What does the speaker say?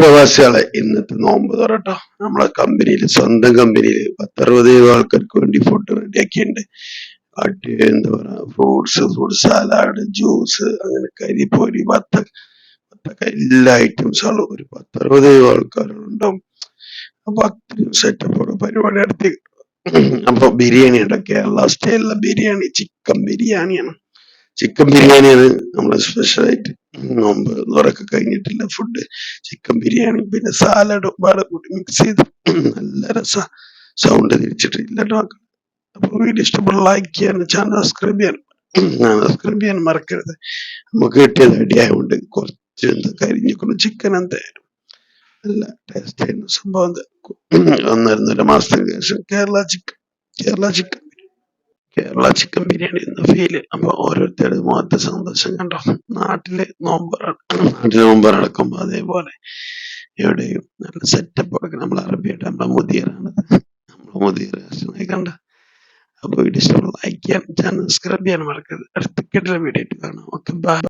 പ്രവാസികളെ ഇന്നത്തെ നോമ്പ് തുറട്ടോ. നമ്മളെ കമ്പനിയിൽ സ്വന്തം കമ്പനിയിൽ പത്തറുപത് ആൾക്കാർക്ക് വേണ്ടി ഫുഡ് റെഡിയാക്കിയിട്ടുണ്ട് അടി എന്താ പറയാ ഫ്രൂട്ട്സ് ഫ്രൂട്ട് സാലാഡ് ജ്യൂസ് അങ്ങനെ കരിപ്പൊരി വത്ത വത്തക്ക എല്ലാ ഐറ്റംസുകളും ഒരു പത്തറുപത് ആൾക്കാരുണ്ടാവും അപ്പൊ അത്രയും സെറ്റപ്പോടെ പരിപാടി നടത്തി. അപ്പൊ ബിരിയാണി ഉണ്ട്? കേരള സ്റ്റൈലിലെ ബിരിയാണി ചിക്കൻ ബിരിയാണിയാണ്. ചിക്കൻ ബിരിയാണിയാണ് നമ്മളെ സ്പെഷ്യലായിട്ട് നോമ്പ് നോറൊക്കെ കഴിഞ്ഞിട്ടില്ല. ഫുഡ് ചിക്കൻ ബിരിയാണി പിന്നെ സാലഡും വേറെ കൂട്ടി മിക്സ് ചെയ്ത് നല്ല രസ. സൗണ്ട് തിരിച്ചിട്ടില്ല അപ്പൊ വീഡിയോ ഇഷ്ടപ്പെട്ട ലൈക്ക് ചെയ്യാനും ചാനൽ സബ്സ്ക്രൈബ് ചെയ്യാനും സബ്സ്ക്രൈബ് ചെയ്യാൻ മറക്കരുത്. നമുക്ക് കിട്ടിയത് അടിയായതുകൊണ്ട് കുറച്ച് എന്താ കരിഞ്ഞിക്കുന്ന ചിക്കൻ എന്തായാലും നല്ല ടേസ്റ്റ് ആയിരുന്നു. സംഭവം ഒന്നര മാസത്തിന് ശേഷം Kerala chicken Kerala chicken Kerala chicken biryani എന്ന ഫീൽ അപ്പൊ ഓരോരുത്തരുടെ മുഖത്തെ സന്തോഷം കണ്ടോ? നാട്ടിൽ നാട്ടിലെ നാട്ടിൽ നോമ്പറടക്കുമ്പോ അതേപോലെ എവിടെയും നല്ല സെറ്റപ്പ് ഒക്കെ നമ്മൾ അറബിയായിട്ട് നമ്മളെ മുതിയറാണ് നമ്മളെ മുതിയർ കണ്ട? അപ്പൊ വീഡിയോ ഇഷ്ടമുള്ള ലൈക്ക് ചെയ്യാൻ ചാനൽ സബ്സ്ക്രൈബ് ചെയ്യാൻ മറക്കരുത്. അടുത്ത വീഡിയോ ആയിട്ട് കാണാം. Okay bye